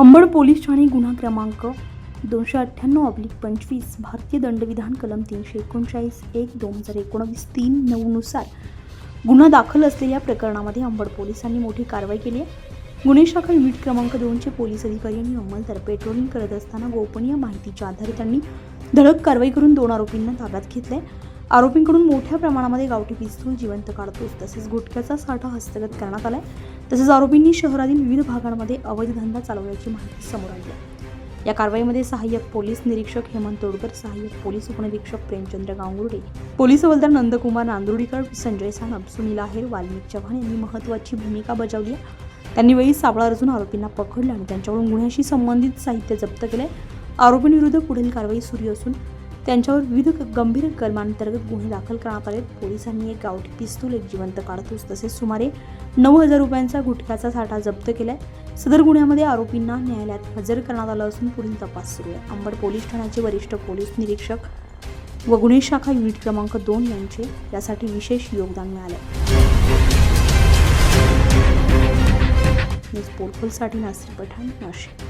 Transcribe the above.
Ambad police Thane गुन्हा क्रमांक दोनशे अठ्ठ्याण्णव ऑब्लिक पंचवीस भारतीय दंडविधान कलम तीनशे एकोणचाळीस एक दोन हजार एकोणवीस तीन नऊनुसार गुन्हा दाखल असलेल्या प्रकरणामध्ये अंबड पोलिसांनी मोठी कारवाई केली आहे. गुन्हे शाखा युनिट क्रमांक दोनचे पोलीस अधिकारी आणि अंमलदार पेट्रोलिंग करत असताना गोपनीय माहितीच्या आधारे त्यांनी धडक कारवाई करून दोन आरोपींना ताब्यात घेतले आरोपींकडून मोठ्या प्रमाणामध्ये गावठी पिस्तूल जिवंत काढतोस तसेच गुटख्याचा साठा हस्तगत करण्यात आलाय. तसेच आरोपींनी शहरातील विविध भागांमध्ये अवैध धंदा चालवल्याची माहिती समोर आली आहे. या कारवाईमध्ये सहाय्यक पोलीस निरीक्षक हेमंत तोडकर सहाय्यक पोलीस उपनिरीक्षक प्रेमचंद्र गांगुर्डे पोलीस हवालदार नंदकुमार नांदुर्डीकर संजय सानप सुनील आहेर वाल्मिक चव्हाण यांनी महत्त्वाची भूमिका बजावली आहे. त्यांनी वेळी सापळा रचून आरोपींना पकडलं आणि त्यांच्याकडून गुन्ह्याशी संबंधित साहित्य जप्त केले आरोपींविरुद्ध पुढील कारवाई सुरू असून त्यांच्यावर विविध गंभीर कलमांतर्गत गुन्हे दाखल करण्यात आले पोलिसांनी एक गावठी पिस्तूल एक जिवंत काढतोस तसेच सुमारे नऊ हजार रुपयांचा गुटख्याचा साठा जप्त केलाय. सदर गुन्ह्यामध्ये आरोपींना न्यायालयात हजर करण्यात आलं असून पुढील तपास सुरू आहे. अंबड पोलीस ठाण्याचे वरिष्ठ पोलीस निरीक्षक व गुन्हे शाखा युनिट क्रमांक दोन यांचे यासाठी विशेष योगदान मिळाले न्यूज पोर्टलसाठी नासिर पठाण नाशिक.